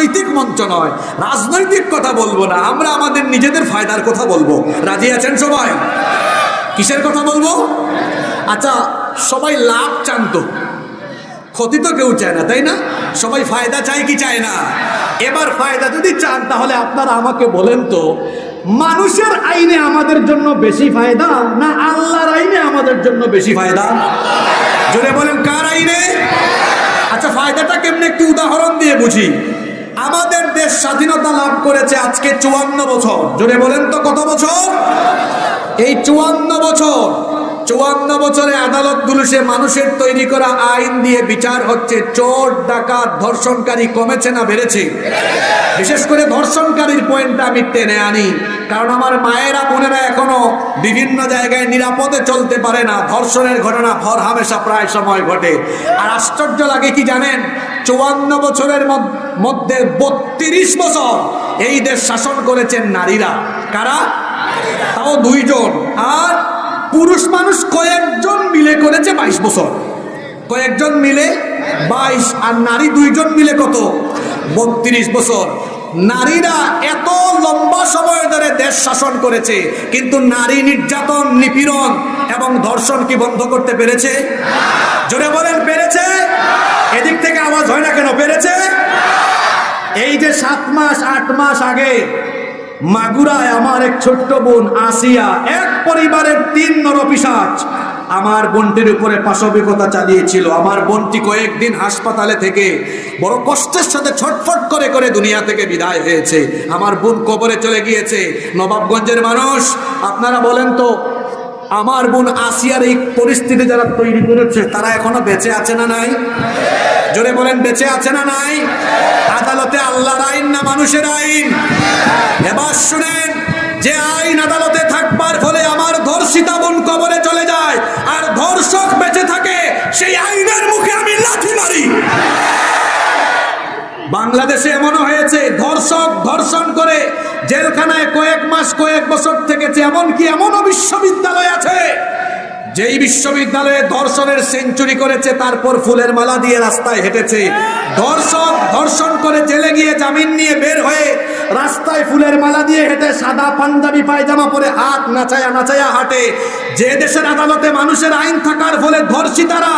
রাজনৈতিক মঞ্চ নয়। রাজনৈতিক কথা বলব না। আমরা আমাদের নিজেদের ফায়দার কথা বলব। রাজি আছেন সবাই? কিসের কথা বলব? আচ্ছা সবাই লাভ চান তো। ক্ষতি তো কেউ চায় না, তাই না? সবাই ফায়দা চায় কি চায় না? এবার ফায়দা যদি চান, তাহলে আপনারা আমাকে বলেন তো, মানুষের আইনে আমাদের জন্য বেশি ফায়দা না আল্লাহর আইনে আমাদের জন্য বেশি ফায়দা? জোরে বলেন, কার আইনে? আচ্ছা ফায়দাটা কেমনে একটি উদাহরণ দিয়ে বুঝি। দেশ স্বাধীনতা লাভ করেছে আজকে চুয়ান্ন বছর। জোরে বলেন তো কত বছর? এই চুয়ান্ন বছর, চুয়ান্ন বছরে আদালতগুলো সে মানুষের তৈরি করা আইন দিয়ে বিচার হচ্ছে, চোর, ডাকাত, ধর্ষণকারী কমেছে না বেড়েছে। বিশেষ করে ধর্ষণকারীর পয়েন্টটা আমি টেনে আনি, কারণ আমার মায়েরা বোনেরা এখনও বিভিন্ন জায়গায় নিরাপদে চলতে পারে না। ধর্ষণের ঘটনা ভর হামেশা প্রায় সময় ঘটে। আর আশ্চর্য লাগে কি জানেন? চুয়ান্ন বছরের মধ্য- মধ্যে বত্রিশ বছর এই দেশ শাসন করেছেন নারীরা। কারা? তাও দুইজন। আর পুরুষ মানুষ কয়েকজন মিলে করেছে বাইশ বছর। কয়েকজন মিলে বাইশ, আর নারী দুইজন মিলে কত? বত্রিশ বছর। নারীরা এত লম্বা সময় ধরে দেশ শাসন করেছে, কিন্তু নারী নির্যাতন, নিপীড়ন এবং ধর্ষণ কি বন্ধ করতে পেরেছে? জোরে বলেন, পেরেছে? এদিক থেকে আওয়াজ হয় না কেন? পেরেছে? সাত মাস, আট মাস আগে মাগুরায় আমার এক ছোট্ট বোন আসিয়া, এক পরিবারের তিন নরপিসাচ আমার বোনটির উপরে পাশবিকতা চালিয়েছিল। আমার বোনটি কয়েকদিন হাসপাতালে থেকে বড় কষ্টের সাথে ছটফট করে করে দুনিয়া থেকে বিদায় হয়েছে। আমার বোন কবরে চলে গিয়েছে। নবাবগঞ্জের মানুষ, আপনারা বলেন তো, আমার বোন আসিয়ার এই পরিস্থিতি যারা তৈরি করেছে, তারা এখনও বেঁচে আছে না নাই? জোরে বলেন, বেঁচে আছে না নাই? মানুষের আইন। এবার শুনেন, যে আইন আদালতে থাকবার ফলে আমার ধর্ষিতা বোন কবরে চলে যায়, আর ধর্ষক বেঁচে থাকে, সেই আইনের মুখে আমি লাথি মারি। বাংলাদেশে এমনও হয়েছে, ধর্ষক ধর্ষণ করে জেলখানায় কয়েক মাস, কয়েক বছর থেকেছে, এমনকি এমনও বিশ্ববিদ্যালয় যেই বিশ্ববিদ্যালয়ে ধর্ষণের সেঞ্চুরি করেছে, তারপর ফুলের মালা দিয়ে রাস্তায় হেঁটেছে। ধর্ষক ধর্ষণ করে জেলে গিয়ে জামিন নিয়ে বের হয়ে রাস্তায় ফুলের মালা দিয়ে হেঁটে সাদা পাঞ্জাবি পায়জামা পরে হাত নাচায়া নাচায়া হাঁটে। যে দেশের আদালতে মানুষের আইন থাকার ফলে ধর্ষিতারা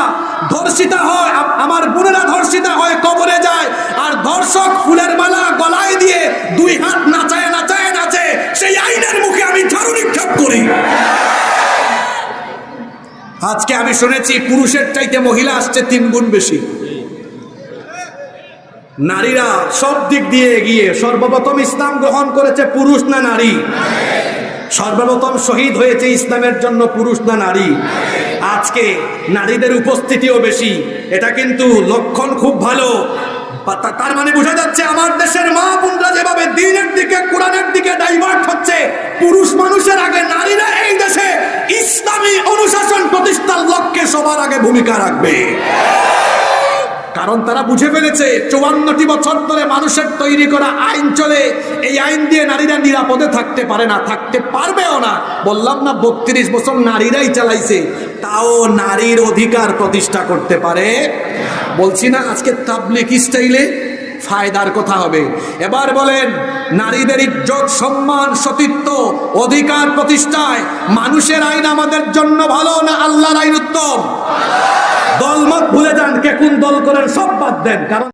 ধর্ষিতা হয় আমার বোনেরা ধর্ষিতা হয়, কবরে যায়। আর ধর্ষক ফুলের মালা গলায় দিয়ে দুই হাত আজকে আমি শুনেছি পুরুষের চাইতে মহিলা আসছে তিন গুণ বেশি। নারীরা সব দিক দিয়ে এগিয়ে, সর্বপ্রথম ইসলাম গ্রহণ করেছে পুরুষ না নারী? সর্বপ্রথম শহীদ হয়েছে ইসলামের জন্য পুরুষ না নারী? আজকে নারীদের উপস্থিতিও বেশি। এটা কিন্তু লক্ষণ খুব ভালো। তার মানে বোঝা যাচ্ছে আমার দেশের মা বোনরা যেভাবে দিনের দিকে, কোরআনের দিকে ডাইভার্ট হচ্ছে, পুরুষ মানুষের আগে নারীরা এই প্রতিষ্ঠার লক্ষ্যে সবার আগে ভূমিকা রাখবে। কারণ তারা বুঝে ফেলেছে, চুয়ান্নটি বছর ধরে মানুষের তৈরি করা আইন চলে। এই আইন দিয়ে নারীরা নিরাপদে থাকতে পারে না, থাকতে পারবেও না। বললাম না, বত্রিশ বছর নারীরাই চালাইছে, তাও নারীর অধিকার প্রতিষ্ঠা করতে পারে? বলছি না, আজকে তাবলিক স্টাইলে ফায়দার কথা হবে। এবার বলেন, নারীদের ইজ্জত, সম্মান, সতীত্ব, অধিকার প্রতিষ্ঠায় মানুষের আইন আমাদের জন্য ভালো না আল্লাহর আইন উত্তম? দলমত ভুলে যান, কে কোন দল করেন সব বাদ দেন, কারণ